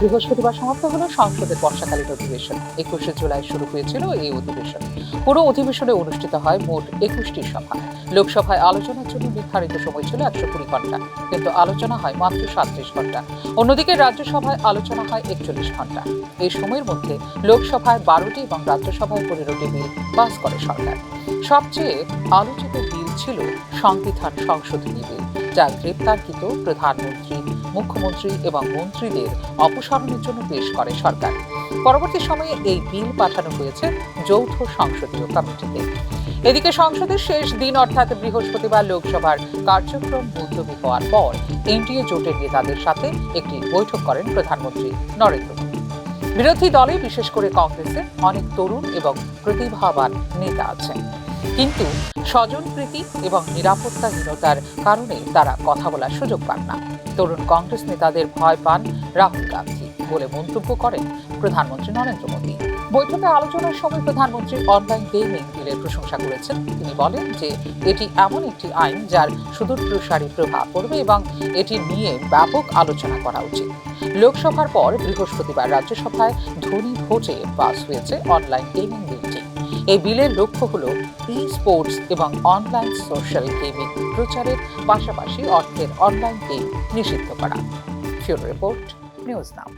বৃহস্পতিবার সমাপ্ত হলো সংসদের বর্ষাকালীন অধিবেশন। একুশে জুলাই শুরু হয়েছিল এই অধিবেশন। পুরো অধিবেশনে অনুষ্ঠিত হয় মোট একুশটি সভা। লোকসভায় আলোচনার জন্য নির্ধারিত সময় ছিল একশো কুড়ি ঘণ্টা, কিন্তু আলোচনা হয় মাত্র সাতত্রিশ ঘণ্টা। অন্যদিকে রাজ্যসভায় আলোচনা হয় একচল্লিশ ঘণ্টা। এই সময়ের মধ্যে লোকসভায় বারোটি এবং রাজ্যসভায় পনেরোটি বিল পাস করে সরকার। সবচেয়ে আলোচিত বিল ছিল সংবিধান সংশোধনী বিল, যা গ্রেপ্তারকৃত প্রধানমন্ত্রী মুখ্যমন্ত্রী এবং মন্ত্রীদের অপসারণের জন্য পেশ করে সরকার। পরবর্তী সময়ে এই বিল পাঠানো হয়েছে যৌথ সংসদীয় কমিটিতে। এদিকে সংসদের শেষ দিন অর্থাৎ বৃহস্পতিবার লোকসভার কার্যক্রম মুলতবি হওয়ার পর এনডিএ জোটের নেতাদের সাথে একটি বৈঠক করেন প্রধানমন্ত্রী নরেন্দ্র মোদী। বিরোধী দলে বিশেষ করে কংগ্রেসে অনেক তরুণ এবং প্রতিভাবান নেতা আছেন। কিন্তু স্বজনপ্রীতি এবং নিরাপত্তাহীনতার কারণে তারা কথা বলার সুযোগ পান না। তরুণ কংগ্রেস নেতাদের ভয় পান রাহুল গান্ধী বলে মন্তব্য করেন প্রধানমন্ত্রী নরেন্দ্র মোদী। বৈঠকে আলোচনার সময় প্রধানমন্ত্রী অনলাইন গেমিং বিলের প্রশংসা করেছেন। তিনি বলেন যে, এটি এমন একটি আইন যার সুদূর প্রসারী প্রভাব পড়বে এবং এটি নিয়ে ব্যাপক আলোচনা করা উচিত। লোকসভার পর বৃহস্পতিবার রাজ্যসভায় ধনী ভোটে পাস হয়েছে অনলাইন গেমিং বিলটি। এই বিলের লক্ষ্য হল ই স্পোর্টস এবং অনলাইন সোশ্যাল গেমিং প্রচারের পাশাপাশি অর্থের অনলাইন গেম নিষিদ্ধ করা। Report, news now.